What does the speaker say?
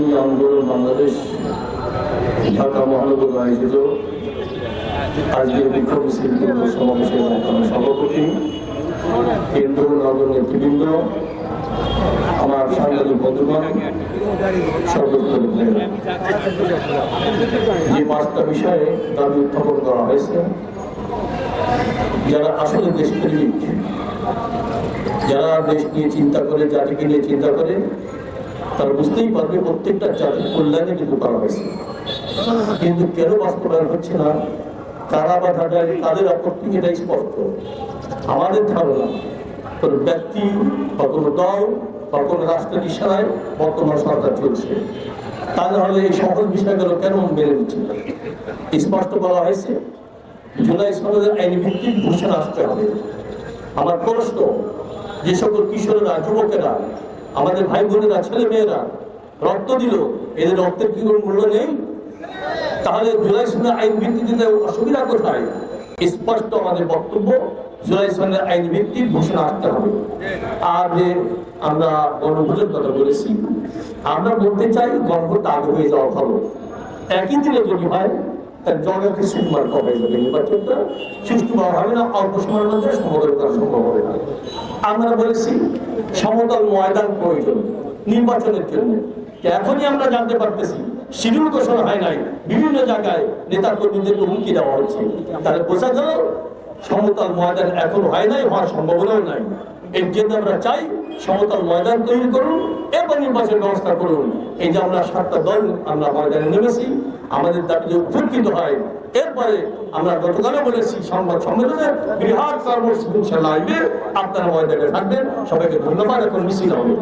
ইসলামী আন্দোলন বাংলাদেশ, ঢাকা মহানগর আয়োজিত আজকের বিক্ষোভ মিছিল সমাবেশের সভাপতি কেন্দ্র নগর নেতৃবৃন্দ, আমার সাংবাদিক বন্ধুগণ যে পাঁচটা বিষয়ে দাবি উত্থাপন করা হয়েছে, যারা আসলে দেশপ্রেমিক, যারা দেশ নিয়ে চিন্তা করে, জাতিকে নিয়ে চিন্তা করে তারা বুঝতেই পারবে প্রত্যেকটা জাতির কল্যাণে কিন্তু করা হয়েছে কিন্তু কেন বাস্তবায়ন হচ্ছে না? কারা বা তাদের আপত্তি? এটা স্পষ্ট। আমাদের ধারণা, কোনো ব্যক্তি বা কোনো দল বা কোনো রাষ্ট্রের ইশারায় বর্তমান সরকার চলছে। তা নাহলে এই সহজ বিষয়গুলো কেন মেনে নিচ্ছে না? স্পষ্ট বলা হয়েছে, জুলাই সনদের আইনি ভিত্তিক ঘোষণা আসতে হবে। আমার প্রশ্ন, যে সকল কিশোরেরা, যুবকেরা আমাদের ভাই বোনেরা ছেলে মেয়েরা রক্ত দিল। এদের রক্তের কি কোনো মূল্য নেই? তাহলে জুলাই সনের আইন ভিত্তিতে অসুবিধা কোথায়? স্পষ্ট আমাদের বক্তব্য, জুলাই সনের আইন ভিত্তিক ঘোষণা আসতে হবে। আর যে আমরা গণভোজের কথা বলেছি, আমরা বলতে চাই গণভোট আগে হয়ে যাওয়া ভালো। একই দিনে যদি হয় সুকুমার কবে নির্বাচনটা সুষ্ঠুভাবে হবে না, অল্প সময়ের মধ্যে সমাধান করা সম্ভব হবে না। আমরা বলেছি, সমতল ময়দান প্রয়োজন নির্বাচনের জন্য। এখনই আমরা জানতে পারতেছি, শিডিউল হয় নাই, বিভিন্ন জায়গায় নেতা কর্মীদেরকে হুমকি দেওয়া হচ্ছে। তাহলে বোঝা গেল, সমতল ময়দান এখন হয় নাই, হওয়ার সম্ভাবনাও নাই। এর জন্য আমরা চাই, সমতল ময়দান তৈরি করুন এবং নির্বাচন ব্যবস্থা করুন। এই যে আমরা সাতটা দল আমরা ময়দানে নেমেছি, আমাদের দাবি উপকৃত হয়। এরপরে আমরা গতকালও বলেছি, সংবাদ সম্মেলনে বিহার কর্মসূচি চালাইবে আপনারা ময়দানে থাকবেন। সবাইকে ধন্যবাদ, এখন মিছিল হবে।